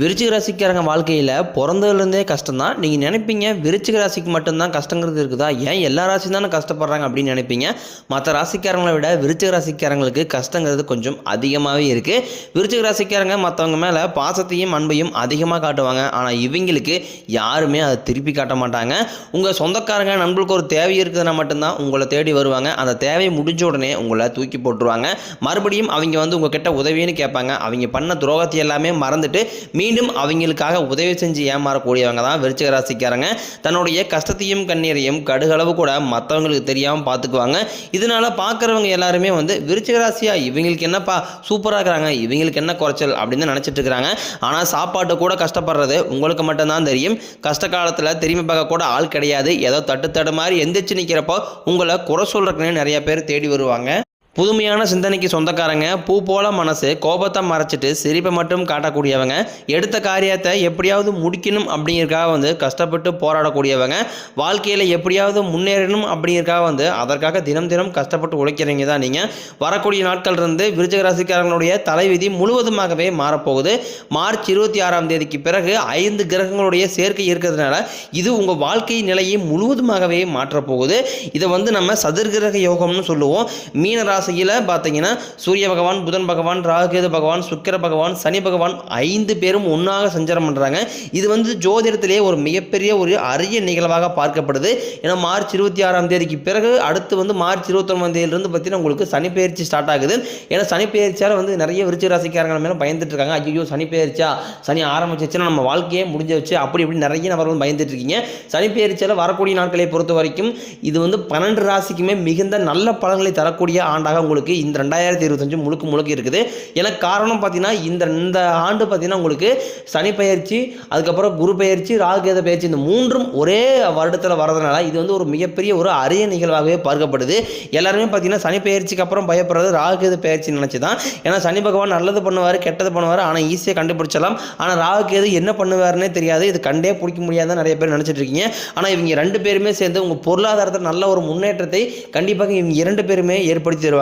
விருச்சிக ராசிக்காரங்க வாழ்க்கையில் பிறந்ததுலேருந்தே கஷ்டம்தான். நீங்கள் நினைப்பீங்க விருச்சிக ராசிக்கு மட்டும்தான் கஷ்டங்கிறது இருக்குதா? ஏன் எல்லா ராசியும் தானே கஷ்டப்படுறாங்க அப்படின்னு நினைப்பீங்க? மற்ற ராசிக்காரங்களை விட விருச்சிக ராசிக்காரங்களுக்கு கஷ்டங்கிறது கொஞ்சம் அதிகமாகவே இருக்குது விருச்சிக ராசிக்காரங்க மற்றவங்க மேலே பாசத்தையும் அன்பையும் அதிகமாக காட்டுவாங்க. ஆனால் இவங்களுக்கு யாருமே அதை திருப்பி காட்ட மாட்டாங்க. உங்கள் சொந்தக்காரங்க நண்பர்களுக்கு ஒரு தேவை இருக்குதுன்னா மட்டும்தான் உங்களை தேடி வருவாங்க. அந்த தேவை முடிஞ்ச உடனே உங்களை தூக்கி போட்டுருவாங்க. மறுபடியும் அவங்க வந்து உங்ககிட்ட உதவின்னு கேட்பாங்க. அவங்க பண்ண துரோகத்தை எல்லாமே மறந்துட்டு மீண்டும் அவங்களுக்காக உதவி செஞ்சு ஏமாறக்கூடியவங்க தான் விருச்சிக ராசிக்காரங்க. தன்னுடைய கஷ்டத்தையும் கண்ணீரையும் கடுகளவு கூட மற்றவங்களுக்கு தெரியாமல் பார்த்துக்குவாங்க இதனால பார்க்குறவங்க எல்லாருமே வந்து விருச்சிக ராசியா இவங்களுக்கு என்னப்பா சூப்பராக இருக்கிறாங்க இவங்களுக்கு என்ன குறைச்சல் அப்படின்னு நினச்சிட்டு இருக்கிறாங்க ஆனால் சாப்பாட்டு கூட கஷ்டப்படுறது உங்களுக்கு மட்டும்தான் தெரியும். கஷ்ட காலத்தில் திரும்பி பார்க்க கூட ஆள் கிடையாது. ஏதோ தட்டு தடு மாதிரி எந்திரிச்சு நிற்கிறப்போ உங்களை குறை சொல்கிறக்குன்னு நிறைய பேர் தேடி வருவாங்க. புதுமையான சிந்தனைக்கு சொந்தக்காரங்க பூ போல மனசு கோபத்தை மறைச்சிட்டு சிரிப்பை மட்டும் காட்டக்கூடியவங்க எடுத்த காரியத்தை எப்படியாவது முடிக்கணும் அப்படிங்கிறக்காக வந்து கஷ்டப்பட்டு போராடக்கூடியவங்க வாழ்க்கையில் எப்படியாவது முன்னேறணும் அப்படிங்கிறக்காக வந்து அதற்காக தினம் தினம் கஷ்டப்பட்டு உழைக்கிறீங்க தான் நீங்கள் வரக்கூடிய நாட்கள் இருந்து விருச்சிக ராசிக்காரங்களுடைய தலைவிதி முழுவதுமாகவே மாறப்போகுது. மார்ச் இருபத்தி ஆறாம் தேதிக்கு பிறகு ஐந்து கிரகங்களுடைய சேர்க்கை இருக்கிறதுனால இது உங்கள் வாழ்க்கை நிலையை முழுவதுமாகவே மாற்றப்போகுது. இதை வந்து நம்ம சதுர்கிரக யோகம்னு சொல்லுவோம். மீனராசி ராசியில் பார்த்தீங்கன்னா சூரிய பகவான் புதன் பகவான் ராகுகேது பகவான் சுக்கிர பகவான் சனி பகவான் ஐந்து பேரும் ஒன்றாக சஞ்சாரம் பண்ணுறாங்க இது வந்து ஜோதிடத்திலேயே ஒரு மிகப்பெரிய ஒரு அரிய நிகழ்வாக பார்க்கப்படுது. ஏன்னா மார்ச் இருபத்தி ஆறாம் தேதிக்கு பிறகு அடுத்து வந்து மார்ச் இருபத்தொன்பதாம் தேதியிலிருந்து பார்த்தீங்கன்னா உங்களுக்கு சனி பயிற்சி ஸ்டார்ட் ஆகுது. ஏன்னா சனி பயிற்சியால் வந்து நிறைய விருச்சிக ராசிக்காரங்க மேலே பயந்துட்டு இருக்காங்க ஐயோ சனி பயிற்சியா? சனி ஆரம்பிச்சிச்சுன்னா நம்ம வாழ்க்கையே முடிஞ்ச வச்சு அப்படி இப்படி நிறைய நபர்கள் பயந்துட்டு இருக்கீங்க சனி பயிற்சியால் வரக்கூடிய நாட்களை பொறுத்த வரைக்கும் இது வந்து பன்னெண்டு ராசிக்குமே மிகுந்த நல்ல பலன்களை தரக்கூடிய ஆண்டாக உங்களுக்கு இந்த ரெண்டாயிரத்தி இருபத்தஞ்சு முழுக்க முழுக்க இருக்குது. எனக்கு காரணம் பார்த்தீங்கன்னா இந்த இந்த ஆண்டு பார்த்தீங்கன்னா உங்களுக்கு சனி பயிற்சி அதுக்கப்புறம் குரு பயிற்சி ராகுகேத பயிற்சி இந்த மூன்றும் ஒரே வருடத்தில் வரதுனால இது வந்து ஒரு மிகப்பெரிய ஒரு அரிய நிகழ்வாகவே பார்க்கப்படுது. எல்லாருமே பார்த்தீங்கன்னா சனி பயிற்சிக்கு அப்புறம் பயப்படுறது ராகுகேது பயிற்சி நினச்சி தான் ஏன்னா சனி பகவான் நல்லது பண்ணுவார் கெட்டது பண்ணுவார் ஆனால் ஈஸியாக கண்டுபிடிச்சலாம் ஆனால் ராகுகேது என்ன பண்ணுவார்னே தெரியாது. இது கண்டே பிடிக்க முடியாதுன்னு நிறைய பேர் நினச்சிட்டு இருக்கீங்க. ஆனால் இவங்க ரெண்டு பேருமே சேர்ந்து உங்கள் பொருளாதாரத்தில் நல்ல ஒரு முன்னேற்றத்தை கண்டிப்பாக இவங்க இரண்டு பேருமே ஏற்படுத்தி தருவாங்க.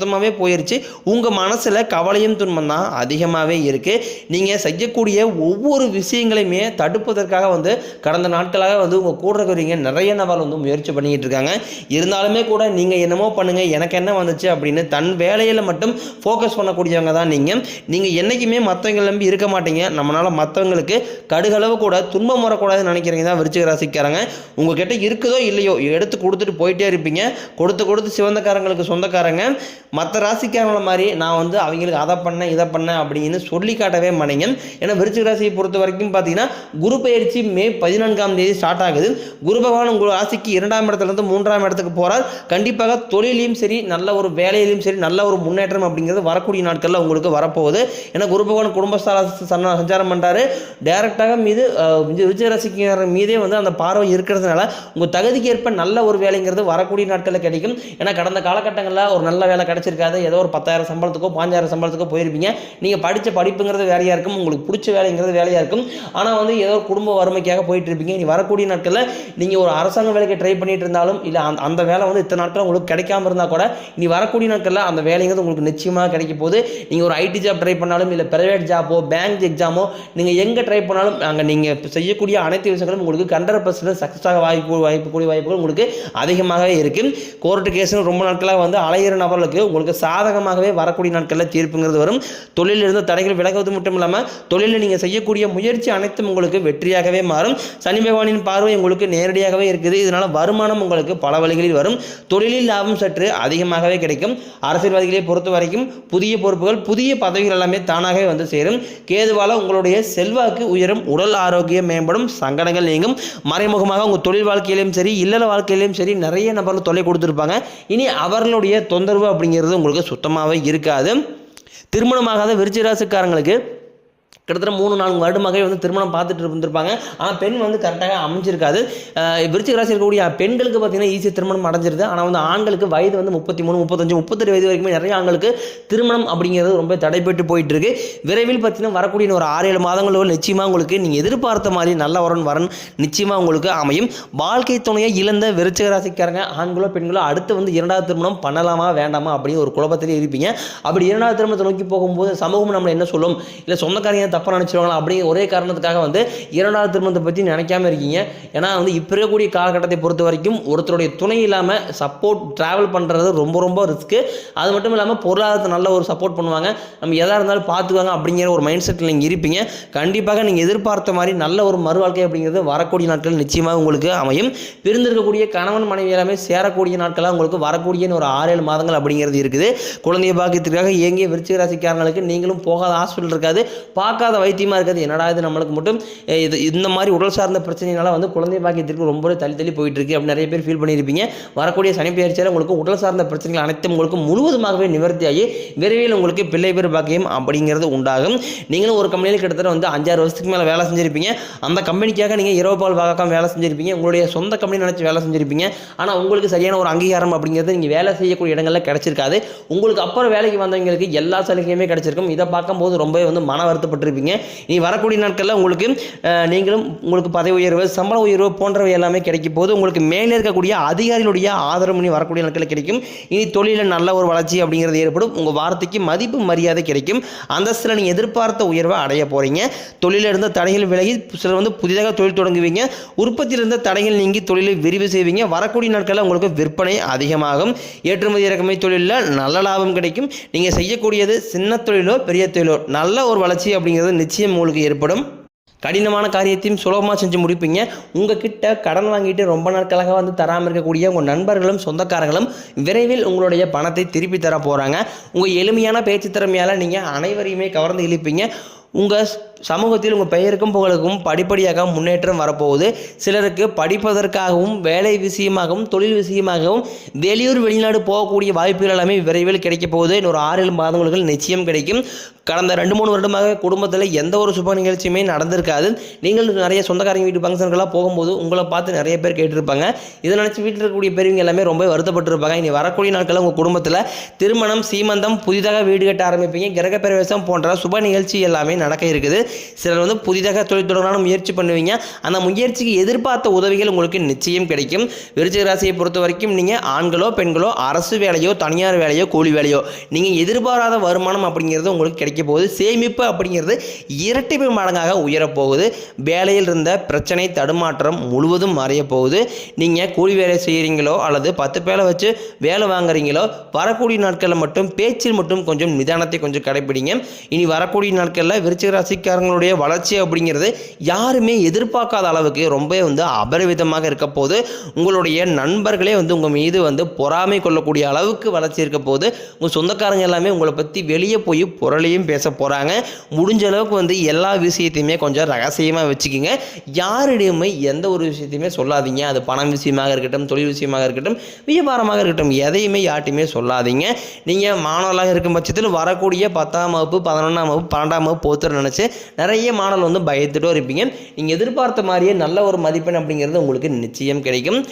சுத்தமாகவே போயிடுச்சு உங்கள் மனசில் கவலையும் துன்பம் தான் அதிகமாகவே இருக்குது நீங்கள் செய்யக்கூடிய ஒவ்வொரு விஷயங்களையுமே தடுப்பதற்காக வந்து கடந்த நாட்களாக வந்து உங்கள் கூட இருக்கிறவங்க நிறைய நபர் வந்து முயற்சி பண்ணிக்கிட்டு இருக்காங்க. இருந்தாலுமே கூட நீங்கள் என்னமோ பண்ணுங்கள் எனக்கு என்ன வந்துச்சு அப்படின்னு தன் வேலையில் மட்டும் ஃபோக்கஸ் பண்ணக்கூடியவங்க தான் நீங்கள் நீங்கள் என்றைக்குமே மற்றவங்க நம்பி இருக்க மாட்டீங்க. நம்மளால் மற்றவங்களுக்கு கடுகளவு கூட துன்பம் வரக்கூடாதுன்னு நினைக்கிறீங்க தான் விருச்சிக ராசிக்காரங்க. உங்ககிட்ட இருக்குதோ இல்லையோ எடுத்து கொடுத்துட்டு போயிட்டே இருப்பீங்க. கொடுத்து கொடுத்து சிவந்தக்காரங்களுக்கு சொந்தக்காரங்க. மற்ற ராசிக்காரங்கள மாதிரி நான் வந்து அவங்களுக்கு அதை பண்ணேன் இதை பண்ணேன் அப்படின்னு சொல்லி காட்டவே மாட்டீங்க ஏன்னா விருச்சிக ராசியை பொறுத்த வரைக்கும் பார்த்தீங்கன்னா குரு பயிற்சி மே பதினான்காம் தேதி ஸ்டார்ட் ஆகுது. குரு பகவான் உங்கள் ராசிக்கு இரண்டாம் இடத்துலேருந்து மூன்றாம் இடத்துக்கு போகிறார் கண்டிப்பாக தொழிலையும் சரி நல்ல ஒரு வேலையிலையும் சரி நல்ல ஒரு முன்னேற்றம் அப்படிங்கிறது வரக்கூடிய நாட்களில் உங்களுக்கு வரப்போகுது. ஏன்னா குரு பகவான் குடும்பஸ்தார சஞ்சாரம் பண்ணுறாரு டேரெக்டாக மீது அஹ், விருச்சிக மீதே வந்து அந்த பார்வை இருக்கிறதுனால உங்கள் தகுதிக்கு ஏற்ப நல்ல ஒரு வேலைங்கிறது வரக்கூடிய நாட்களில் கிடைக்கும். ஏன்னா கடந்த காலகட்டங்களில் ஒரு நல்ல வேலை கிடைச்சிருக்காது ஏதோ ஒரு பத்தாயிரம் சம்பளத்துக்கோ பாஞ்சாயிரம் சம்பளத்துக்கோ போயிருப்பீங்க. நீங்கள் படித்த படிப்புங்கிறது வேலையாக இருக்கும் உங்களுக்கு பிடிச்ச வேலைங்கிறது வேலையாக இருக்கும். ஆனால் வந்து ஏதோ குடும்ப வறுமைக்காக போயிட்டு இருப்பீங்க நீ வரக்கூடிய நாட்களில் நீங்கள் ஒரு அரசாங்க வேலைக்கு ட்ரை பண்ணிட்டு இருந்தாலும் இல்லை அந்த அந்த வேலை வந்து இத்தனை நாட்கள் உங்களுக்கு கிடைக்காம இருந்தால் கூட நீ வரக்கூடிய நாட்களில் அந்த வேலைங்கிறது உங்களுக்கு நிச்சயமாக கிடைக்க போது நீங்கள் ஒரு ஐடி ஜாப் ட்ரை பண்ணாலும் இல்லை பிரைவேட் ஜாப்போ பேங்க் எக்ஸாமோ நீங்கள் எங்கே ட்ரை பண்ணாலும் அங்கே நீங்கள் செய்யக்கூடிய அனைத்து விஷயங்களும் உங்களுக்கு ஹண்ட்ரட் பர்சன்ட் சக்ஸஸாக வாய்ப்பு வாய்ப்பு கூடிய வாய்ப்புகள் உங்களுக்கு அதிகமாகவே இருக்குது கோர்ட்டு கேஸ்னு ரொம்ப நாட்களாக வந்து அலையிற நபர்களுக்கு உங்களுக்கு சாதகமாகவே வரக்கூடிய நாட்களில் தீர்ப்புங்கிறது வரும். தொழிலில் இருந்த தடைகள் விலகுவது மட்டும் இல்லாமல் தொழிலில் நீங்கள் செய்யக்கூடிய முயற்சி அனைத்தும் உங்களுக்கு வெற்றியாகவே மாறும். சனி பகவானின் பார்வை உங்களுக்கு நேரடியாகவே இருக்குது. இதனால் வருமானம் உங்களுக்கு பல வழிகளில் வரும். தொழிலில் லாபம் சற்று அதிகமாகவே கிடைக்கும். அரசியல்வாதிகளை பொறுத்த வரைக்கும் புதிய பொறுப்புகள் புதிய பதவிகள் எல்லாமே தானாகவே வந்து சேரும். கேதுவால உங்களுடைய செல்வாக்கு உயரும். உடல் ஆரோக்கியம் மேம்படும். சங்கடங்கள் நீங்கும். மறைமுகமாக உங்கள் தொழில் வாழ்க்கையிலும் சரி இல்லற வாழ்க்கையிலும் சரி நிறைய நபர்கள் தொல்லை கொடுத்துருப்பாங்க. இனி அவர்களுடைய தொந்தரவு அப்படிங்கிறது உங்களுக்கு சுத்தமாகவே இருக்காது. திருமணமாகாத விருச்சிராசிக்காரங்களுக்கு கிட்டத்தட்ட மூணு நான்கு வருடமாகவே வந்து திருமணம் பார்த்துட்டு இருந்திருப்பாங்க. ஆனால் பெண் வந்து கரெக்டாக அமைஞ்சிருக்காது. விருச்சிக ராசி இருக்கக்கூடிய பெண்களுக்கு பார்த்தீங்கன்னா ஈஸியாக திருமணம் அடைஞ்சிருது. ஆனால் வந்து ஆண்களுக்கு வயது வந்து முப்பத்தி மூணு முப்பத்தஞ்சு முப்பத்தெட்டு வயது வரைக்குமே நிறைய ஆண்களுக்கு திருமணம் அப்படிங்கிறது ரொம்ப தடைபெற்று போயிட்டு இருக்கு விரைவில் பார்த்தீங்கன்னா வரக்கூடிய ஒரு ஆறு ஏழு மாதங்களோ நிச்சயமாக உங்களுக்கு நீங்கள் எதிர்பார்த்த மாதிரி நல்ல வரன் வரன் நிச்சயமாக உங்களுக்கு அமையும். வாழ்க்கை துணையை இழந்த விருச்சிக ராசிக்காரங்க ஆண்களோ பெண்களோ அடுத்து வந்து இரண்டாவது திருமணம் பண்ணலாமா வேண்டாமா அப்படின்னு ஒரு குழப்பத்திலே இருப்பீங்க. அப்படி இரண்டாவது திருமணத்தை நோக்கி போகும்போது சமூகம் நம்மளை என்ன சொல்லும்? இல்லை சொந்தக்காரங்க தப்பாக நினச்சிருவாங்களா அப்படிங்கிற ஒரே காரணத்துக்காக வந்து இரண்டாவது திருமணத்தை பற்றி நினைக்காம இருக்கீங்க. ஏன்னா வந்து இப்போ இருக்கக்கூடிய காலகட்டத்தை பொறுத்த வரைக்கும் ஒருத்தருடைய துணை இல்லாமல் சப்போர்ட் ட்ராவல் பண்ணுறது ரொம்ப ரொம்ப ரிஸ்க்கு அது மட்டும் இல்லாமல் பொருளாதாரத்தை நல்ல ஒரு சப்போர்ட் பண்ணுவாங்க. நம்ம எதாக இருந்தாலும் பார்த்துக்குவாங்க அப்படிங்கிற ஒரு மைண்ட் செட்டில் நீங்கள் இருப்பீங்க. கண்டிப்பாக நீங்கள் எதிர்பார்த்த மாதிரி நல்ல ஒரு மறுவாழ்க்கை அப்படிங்கிறது வரக்கூடிய நாட்கள் நிச்சயமாக உங்களுக்கு அமையும். பிரிந்திருக்கக்கூடிய கணவன் மனைவி எல்லாமே சேரக்கூடிய நாட்களாக உங்களுக்கு வரக்கூடிய ஒரு ஆறு ஏழு மாதங்கள் அப்படிங்கிறது இருக்குது. குழந்தைய பாக்கியத்திற்காக இயங்கிய விருச்சிக ராசிக்காரங்களுக்கு நீங்களும் போகாத ஹாஸ்பிட்டல் இருக்காது. பார்க்காத வைத்தியமாக இருக்கிறது. என்னடா இது நம்மளுக்கு மட்டும் இது இந்த மாதிரி உடல் சார்ந்த பிரச்சனைனால வந்து குழந்தை பாக்கியத்திற்கு ரொம்ப தள்ளி தள்ளி போயிட்டு இருக்கு அப்படின்னு நிறைய பேர் ஃபீல் பண்ணியிருப்பீங்க. வரக்கூடிய சனி உங்களுக்கு உடல் சார்ந்த பிரச்சனைகள் அனைத்தும் உங்களுக்கு முழுவதுமாகவே நிவர்த்தியாகி விரைவில் உங்களுக்கு பிள்ளை பேர் பாக்கியம் அப்படிங்கிறது உண்டாகும். நீங்களும் ஒரு கம்பெனியில் கிட்டத்தட்ட வந்து அஞ்சாறு வருஷத்துக்கு மேலே வேலை செஞ்சிருப்பீங்க. அந்த கம்பெனிக்காக நீங்கள் இரவு பால் வாக்காம வேலை செஞ்சிருப்பீங்க. உங்களுடைய சொந்த கம்பெனி நினச்சி வேலை செஞ்சிருப்பீங்க. ஆனால் உங்களுக்கு சரியான ஒரு அங்கீகாரம் அப்படிங்கிறது நீங்கள் வேலை செய்யக்கூடிய இடங்களில் கிடச்சிருக்காது. உங்களுக்கு அப்புறம் வேலைக்கு வந்தவங்களுக்கு எல்லா சலுகையுமே கிடச்சிருக்கும். இதை பார்க்கும்போது ரொம்பவே வந்து மன வருத்தப்பட்டிருப்பீங்க இனி வரக்கூடிய நாட்களில் உங்களுக்கு நீங்களும் உங்களுக்கு பதவி உயர்வு சம்பள உயர்வு போன்றவை எல்லாமே கிடைக்கும் போது உங்களுக்கு மேலே இருக்கக்கூடிய அதிகாரிகளுடைய ஆதரவு இனி வரக்கூடிய நாட்களில் கிடைக்கும். இனி தொழிலில் நல்ல ஒரு வளர்ச்சி அப்படிங்கிறது ஏற்படும். உங்கள் வார்த்தைக்கு மதிப்பு மரியாதை கிடைக்கும். அந்தஸ்தில் நீங்கள் எதிர்பார்த்த உயர்வை அடைய போகிறீங்க தொழிலில் இருந்த தடைகள் விலகி சிலர் வந்து புதிதாக தொழில் தொடங்குவீங்க. உற்பத்தியில் இருந்த தடைகள் நீங்கி தொழிலை விரிவு செய்வீங்க. வரக்கூடிய நாட்களில் உங்களுக்கு விற்பனை அதிகமாகும். ஏற்றுமதி இறக்குமதி தொழிலில் நல்ல லாபம் கிடைக்கும். நீங்கள் செய்யக்கூடியது சின்ன தொழிலோ பெரிய தொழிலோ நல்ல ஒரு வளர்ச்சி அப்படிங்கிறது நிச்சயம் உங்களுக்கு ஏற்படும். கடினமான காரியத்தையும் சுலபமாக செஞ்சு முடிப்பீங்க. உங்ககிட்ட கடன் வாங்கிட்டு ரொம்ப நாட்களாக வந்து தராமல் இருக்கக்கூடிய உங்கள் நண்பர்களும் சொந்தக்காரங்களும் விரைவில் உங்களுடைய பணத்தை திருப்பி தர போகிறாங்க உங்கள் எளிமையான பேச்சு திறமையால் நீங்கள் அனைவரையுமே கவர்ந்து இழுப்பீங்க. உங்கள் சமூகத்தில் உங்கள் பெயருக்கும் புகழுக்கும் படிப்படியாக முன்னேற்றம் வரப்போகுது. சிலருக்கு படிப்பதற்காகவும் வேலை விஷயமாகவும் தொழில் விஷயமாகவும் வெளியூர் வெளிநாடு போகக்கூடிய வாய்ப்புகள் எல்லாமே விரைவில் கிடைக்க போகுது. இன்னொரு ஆறு ஏழு மாதங்களுக்கு நிச்சயம் கிடைக்கும். கடந்த ரெண்டு மூணு வருடமாக குடும்பத்தில் எந்த ஒரு சுப நிகழ்ச்சியுமே நடந்திருக்காது. நீங்கள் நிறைய சொந்தக்காரங்க வீட்டு ஃபங்க்ஷனுக்கெல்லாம் போகும்போது உங்களை பார்த்து நிறைய பேர் கேட்டிருப்பாங்க. இதை நினச்சி வீட்டில் இருக்கக்கூடிய பெரியவங்க எல்லாமே ரொம்ப வருத்தப்பட்டிருப்பாங்க. இனி வரக்கூடிய நாட்களில் உங்கள் குடும்பத்தில் திருமணம் சீமந்தம் புதிதாக வீடு கட்ட ஆரம்பிப்பீங்க. கிரக பிரவேசம் போன்ற சுப நிகழ்ச்சி எல்லாமே நடக்க இருக்குது. சிலர் வந்து புதிதாக தொழில் தொடங்கலாம்னு முயற்சி பண்ணுவீங்க. அந்த முயற்சிக்கு எதிர்பார்த்த உதவிகள் உங்களுக்கு நிச்சயம் கிடைக்கும். விருச்சிக ராசியை பொறுத்த வரைக்கும் நீங்கள் ஆண்களோ பெண்களோ அரசு வேலையோ தனியார் வேலையோ கூலி வேலையோ நீங்கள் எதிர்பாராத வருமானம் அப்படிங்கிறது உங்களுக்கு கிடைக்க போகுது. சேமிப்பு அப்படிங்கிறது இரட்டிப்பு மடங்காக உயரப்போகுது. வேலையில் இருந்த பிரச்சனை தடுமாற்றம் முழுவதும் மறைய போகுது. நீங்கள் கூலி வேலை செய்கிறீங்களோ அல்லது பத்து பேரை வச்சு வேலை வாங்குறீங்களோ வரக்கூடிய நாட்களில் மட்டும் பேச்சில் மட்டும் கொஞ்சம் நிதானத்தை கொஞ்சம் கடைப்பிடிங்க. இனி வரக்கூடிய நாட்களில் விருச்சிக ராசிக்காரங்களுடைய வளர்ச்சி அப்படிங்கிறது யாருமே எதிர்பார்க்காத அளவுக்கு ரொம்ப வந்து அபரிவிதமாக இருக்க போது உங்களுடைய நண்பர்களே வந்து உங்கள் மீது வந்து பொறாமை கொள்ளக்கூடிய அளவுக்கு வளர்ச்சி இருக்க போது உங்கள் சொந்தக்காரங்க எல்லாமே உங்களை பற்றி வெளியே போய் புரளையும் பேச போகிறாங்க முடிஞ்ச அளவுக்கு வந்து எல்லா விஷயத்தையுமே கொஞ்சம் ரகசியமாக வச்சுக்கிங்க. யாரிடையுமே எந்த ஒரு விஷயத்தையுமே சொல்லாதீங்க. அது பணம் விஷயமாக இருக்கட்டும் தொழில் விஷயமாக இருக்கட்டும் வியாபாரமாக இருக்கட்டும் எதையுமே யார்ட்டையுமே சொல்லாதீங்க. நீங்கள் மாணவர்களாக இருக்கும் பட்சத்தில் வரக்கூடிய பத்தாம் வகுப்பு பதினொன்றாம் வகுப்பு பன்னெண்டாம் வகுப்பு போத்துற நினச்சி நிறைய மாணவர்கள் வந்து பயத்துட்டும் இருப்பீங்க. நீங்கள் எதிர்பார்த்த மாதிரியே நல்ல ஒரு மதிப்பெண் அப்படிங்கிறது உங்களுக்கு நிச்சயம் கிடைக்கும்.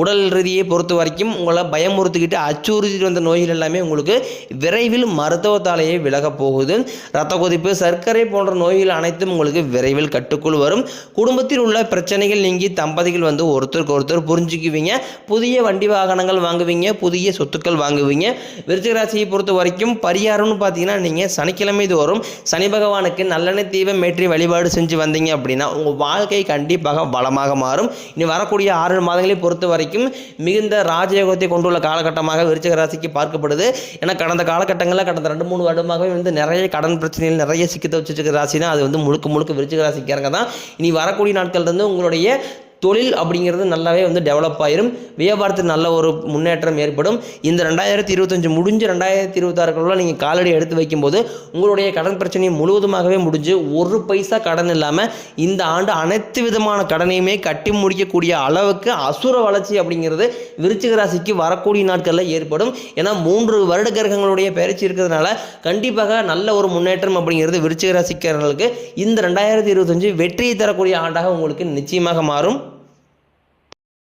உடல் ரீதியை பொறுத்த வரைக்கும் உங்களை பயமுறுத்திக்கிட்டு அச்சுறுத்திட்டு வந்த நோய்கள் எல்லாமே உங்களுக்கு விரைவில் மருத்துவத்தாலேயே விலகப் போகுது. ரத்த கொதிப்பு சர்க்கரை போன்ற நோய்கள் அனைத்தும் உங்களுக்கு விரைவில் கட்டுக்குள் வரும். குடும்பத்தில் உள்ள பிரச்சனைகள் நீங்கி தம்பதிகள் வந்து ஒருத்தருக்கு ஒருத்தர் புரிஞ்சுக்குவீங்க. புதிய வண்டி வாகனங்கள் வாங்குவீங்க புதிய சொத்துக்கள் வாங்குவீங்க. விருச்சிகராசியை பொறுத்த வரைக்கும் பரிகாரம்னு பார்த்தீங்கன்னா நீங்கள் சனிக்கிழமை தோறும் சனி பகவானுக்கு நல்லெண்ணெய் தீபம் ஏற்றி வழிபாடு செஞ்சு வந்தீங்க அப்படின்னா உங்கள் வாழ்க்கை கண்டிப்பாக பலமாக மாறும். இனி வரக்கூடிய ஆறு மாதங்களை பொறுத்த வரைக்கும் மிகுந்த ராஜயோகத்தை கொண்டுள்ள காலகட்டமாக விருச்சிக ராசிக்கு பார்க்கப்படுது. ஏன்னா கடந்த காலகட்டங்களில் கடந்த ரெண்டு மூணு வருடமாகவே வந்து நிறைய கடன் பிரச்சனைகள் நிறைய சிக்கத்தை வச்சுருக்கிற ராசினா அது வந்து முழுக்க முழுக்க விருச்சிக ராசிக்காரங்க தான். இனி வரக்கூடிய நாட்கள் வந்து உங்களுடைய தொழில் அப்படிங்கிறது நல்லாவே வந்து டெவலப் ஆயிரும். வியாபாரத்தில் நல்ல ஒரு முன்னேற்றம் ஏற்படும். இந்த ரெண்டாயிரத்தி இருபத்தஞ்சு முடிஞ்சு ரெண்டாயிரத்தி இருபத்தாறுக்குள்ள நீங்கள் காலடி எடுத்து வைக்கும்போது உங்களுடைய கடன் பிரச்சனையை முழுவதுமாகவே முடிஞ்சு ஒரு பைசா கடன் இல்லாமல் இந்த ஆண்டு அனைத்து விதமான கடனையுமே கட்டி முடிக்கக்கூடிய அளவுக்கு அசுர வளர்ச்சி அப்படிங்கிறது விருச்சிக ராசிக்கு வரக்கூடிய நாட்களில் ஏற்படும். ஏன்னா மூன்று வருட கிரகங்களுடைய பயிற்சி இருக்கிறதுனால கண்டிப்பாக நல்ல ஒரு முன்னேற்றம் அப்படிங்கிறது விருச்சிக ராசிக்காரர்களுக்கு இந்த ரெண்டாயிரத்தி இருபத்தஞ்சு வெற்றியை தரக்கூடிய ஆண்டாக உங்களுக்கு நிச்சயமாக மாறும்.